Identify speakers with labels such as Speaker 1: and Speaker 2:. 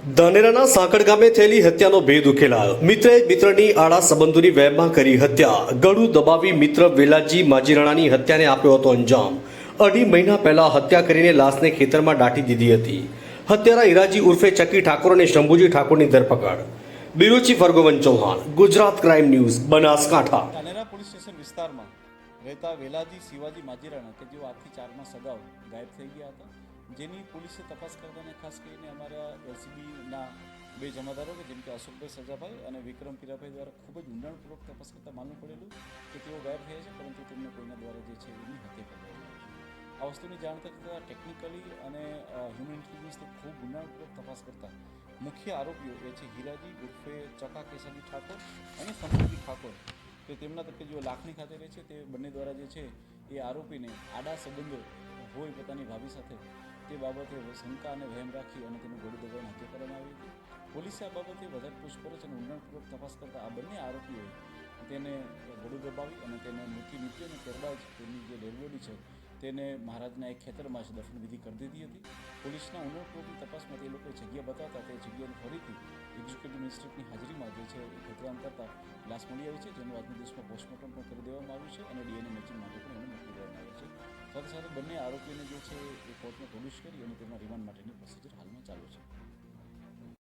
Speaker 1: ધાનેરાના સાંકળ ગામે થયેલી હત્યાનો ભેદ ઉકેલાયો. મિત્રે મિત્રની આડા સંબંધોની વહેમમાં કરી હત્યા. ગળું દબાવી મિત્ર વેલાજી માજીરાણાની હત્યાને આપ્યો હતો અંજામ. અઢી મહિના પહેલા હત્યા કરીને લાશને ખેતરમાં દાટી દીધી હતી. હત્યારા ઈરાજી ઉર્ફે ચકી ઠાકોર અને શંભુજી ઠાકોરની ધરપકડ. બિરુચી ફર્ગોવન Chauhan, Gujarat crime news, Banaskantha.
Speaker 2: Dhanera police station વિસ્તારમાં રહેતા વેલાજી શિવાજી માજીરાણા, કે જેઓ આજથી ચારમાં ગાયબ થઈ ગયા હતા જેની પોલીસે તપાસ કરતાને ખાસ કરીને અમારા એલસીબીના બે જમાદારો કે જેમ કે અશોકભાઈ સજાભાઈ અને વિક્રમ પીરાભાઈ દ્વારા ખૂબ જ ઊંડાણપૂર્વક તપાસ કરતાં માલુમ પડેલું કે તેઓ ગાયબ થયા છે, પરંતુ તેમને કોઈના દ્વારા જે છે એની હત્યા કરવામાં આવી આ વસ્તુની જાણ થતાં ટેકનિકલી અને હ્યુમન ઇન્ટેલિજન્સથી ખૂબ ઊંડાણપૂર્વક તપાસ કરતા મુખ્ય આરોપીઓ એ છે હીરાજી ઉર્ફે ચકા કેસાજી ઠાકોર અને સંપતિ ઠાકોર. કે તેમના તરફે જેઓ લાખની ખાતે રહે છે, તે બંને દ્વારા જે છે એ આરોપીને આડા સંબંધો હોય પોતાની ભાભી સાથે તે બાબતે શંકા અને વહેમ રાખી અને તેનું ગોળી દબાઈને હત્યા કરવામાં આવી હતી. પોલીસે આ બાબતે વધારે પૂછપરછ અને ઊંડાણપૂર્વક તપાસ કરતા આ બંને આરોપીઓએ તેને ગળું દબાવી અને તેને મૂકી નીપી અને ત્યારબાદ તેની જે ડેડબોડી છે તેને મહારાજના એક ખેતરમાં જ દફન વિધિ કરી દીધી હતી. પોલીસના ઊંડાણપૂર્વકની તપાસમાં તે લોકોએ જગ્યા બતાવતા તે જગ્યાને ફરીથી એક્ઝિક્યુટિવ મેજિસ્ટ્રેટની હાજરીમાં જે છે એ ખેતરામ કરતા લાશ મળી આવી છે, જેનું આજના દિવસમાં પોસ્ટમોર્ટમ પણ કરી દેવામાં આવ્યું છે અને ડીએનએ મેચિંગ માટે પણ એને મોકલી દેવામાં આવ્યું છે. સાથે સાથે બંને આરોપીઓને જે છે એ કોર્ટમાં પોલીસ કરી અને તેમના રિમાન્ડ માટેની પ્રોસિજર હાલમાં ચાલુ છે.